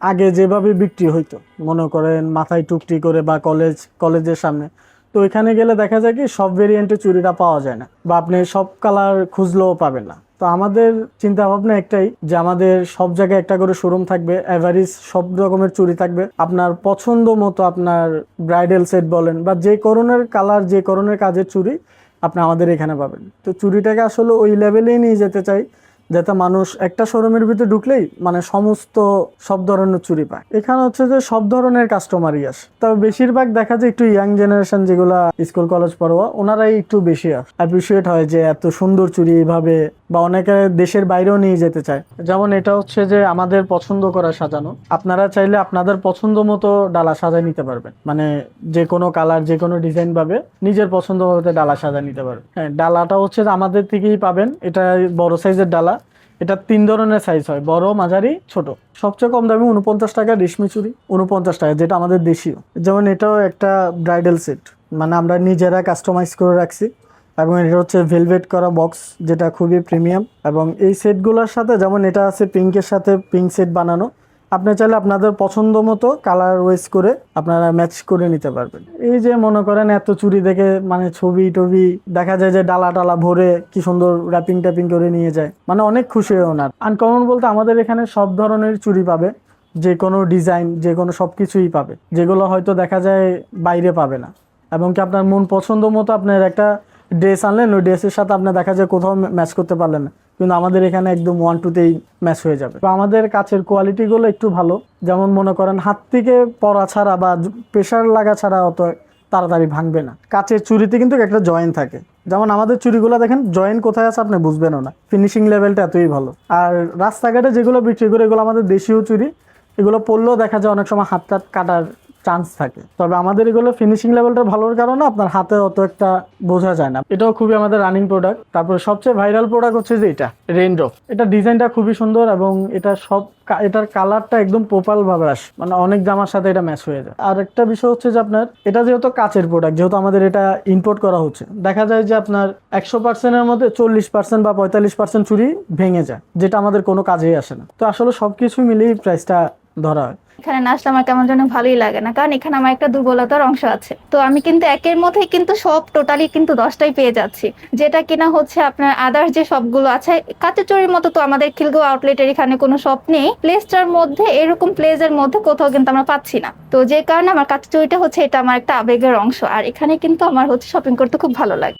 আগে যেভাবে বিক্রি হইতো, মনে করেন মাথায় টুকটি করে বা কলেজ কলেজের সামনে। তো এখানে গেলে দেখা যায় কি, সব ভেরিয়েন্টের চুরিটা পাওয়া যায় না বা আপনি সব কালার খুঁজলেও পাবেন না। তো আমাদের চিন্তা ভাবনা একটাই যে আমাদের সব জায়গায় একটা করে শোরুম থাকবে অ্যাভারেজ সব রকমের চুরি থাকবে। আপনার পছন্দ মতো আপনার ব্রাইডাল সেট বলেন বা যে করণের কালার যে করণের কাজের চুরি আপনি আমাদের এখানে পাবেন। তো চুরিটাকে আসলে ওই লেভেলেই নিয়ে যেতে চাই যাতে মানুষ একটা শোরুমের ভিতরে ঢুকলেই মানে সমস্ত সব ধরনের চুরি পায়। এখানে হচ্ছে যে সব ধরনের কাস্টমারই আসে। তবে বেশিরভাগ দেখা যায় একটু ইয়াং জেনারেশন যেগুলা স্কুল কলেজ পড়ুয়া, ওনারাই একটু বেশি অ্যাপ্রিসিয়েট হয় যে এত সুন্দর চুরি এইভাবে বা অনেকে দেশের বাইরেও নিয়ে যেতে চায়। যেমন এটা হচ্ছে যে আমাদের পছন্দ করা সাজানো। আপনারা চাইলে আপনাদের পছন্দ মতো ডালা সাজায় নিতে পারবেন। মানে যে কোনো কালার যে কোনো ডিজাইন পাবে নিজের পছন্দ মতো ডালা সাজায় নিতে পারবেন। হ্যাঁ ডালাটা হচ্ছে আমাদের থেকেই পাবেন। এটা বড় সাইজের ডালা। এটা তিন ধরনের সাইজ হয়, বড়, মাঝারি, ছোট। সবচেয়ে কম দামি উনপঞ্চাশ টাকা রেশমি চুরি উনপঞ্চাশ টাকা, যেটা আমাদের দেশীয়। যেমন এটাও একটা ব্রাইডাল সেট মানে আমরা নিজেরা কাস্টমাইজ করে রাখছি। এবং এটা হচ্ছে ভেলভেট করা বক্স যেটা খুবই প্রিমিয়াম এবং এই সেটগুলোর সাথে যেমন এটা আছে পিঙ্কের সাথে পিঙ্ক সেট বানানো আপনি চাইলে আপনাদের পছন্দ মতো কালার ওয়েস করে আপনারা ম্যাচ করে নিতে পারবেন। এই যে মনে করেন এত চুরি দেখে মানে ছবি টবি দেখা যায় যে ডালা টালা ভরে কি সুন্দর র্যাপিং ট্যাপিং করে নিয়ে যায়। মানে অনেক খুশি হয় ওনার। আনকমন বলতে আমাদের এখানে সব ধরনের চুরি পাবে। যে কোনো ডিজাইন যে কোনো সব কিছুই পাবে। যেগুলো হয়তো দেখা যায় বাইরে পাবে না। এবং কি আপনার মন পছন্দ মতো আপনার একটা ড্রেস আনলেন, ওই ড্রেসের সাথে আপনি দেখা যায় কোথাও ম্যাচ করতে পারলেন না। কিন্তু আমাদের এখানে একদম ওয়ান টুতেই ম্যাচ হয়ে যাবে। আমাদের কাছের কোয়ালিটিগুলো একটু ভালো। যেমন মনে করেন, হাত থেকে পরা ছাড়া বা প্রেশার লাগা ছাড়া অত তাড়াতাড়ি ভাঙবে না। কাচের চুরিতে কিন্তু একটা জয়েন্ট থাকে। যেমন আমাদের চুরিগুলো দেখেন জয়েন্ট কোথায় আছে আপনি বুঝবেনও না। ফিনিশিং লেভেলটা এতই ভালো। আর রাস্তাঘাটে যেগুলো বিক্রি করে, এগুলো আমাদের দেশীয় চুরি। এগুলো পড়লেও দেখা যায় অনেক সময় হাত টাত কাটার চান্স থাকে। তবে আমাদের এগুলো ফিনিশিং লেভেলটা ভালোর কারণে আপনার হাতে অত একটা বোঝা যায় না। এটাও খুবই আমাদের রানিং প্রোডাক্ট তারপরে সবচেয়ে ভাইরাল প্রোডাক্ট হচ্ছে যে এটা রেইনড্রপ এটা ডিজাইনটা খুবই সুন্দর এবং এটা সব এটার কালারটা একদম পোপাল ভাবে আসে মানে অনেক জামার সাথে এটা ম্যাচ হয়ে যায়। আর একটা বিষয় হচ্ছে যে আপনার, এটা যেহেতু কাচের প্রোডাক্ট যেহেতু আমাদের এটা ইম্পোর্ট করা হচ্ছে, দেখা যায় যে আপনার একশো পার্সেন্টের মধ্যে চল্লিশ পার্সেন্ট বা পঁয়তাল্লিশ পার্সেন্ট চুরি ভেঙে যায়, যেটা আমাদের কোনো কাজেই আসে না। তো আসলে সব সবকিছু মিলিয়ে প্রাইসটা ধরা। এখানে না আসলে আমার কেমন যেন ভালোই লাগে না, কারণ এখানে আমার একটা দুর্বলতার অংশ আছে। তো আমি কিন্তু একের মধ্যে কিন্তু সব টোটালি কিন্তু দশটাই পেয়ে যাচ্ছি। যেটা কিনা হচ্ছে আপনার আদার্স যে সবগুলো আছে, কাঁচের চুরির মতো তো আমাদের খিলগো আউটলেটের এখানে কোনো শপ নেই। প্লেসটার মধ্যে, এরকম প্লেসের মধ্যে কোথাও কিন্তু আমরা পাচ্ছি না। তো যে কারণে আমার কাঁচের চুরিটা হচ্ছে এটা আমার একটা আবেগের অংশ, আর এখানে কিন্তু আমার হচ্ছে শপিং করতে খুব ভালো লাগে।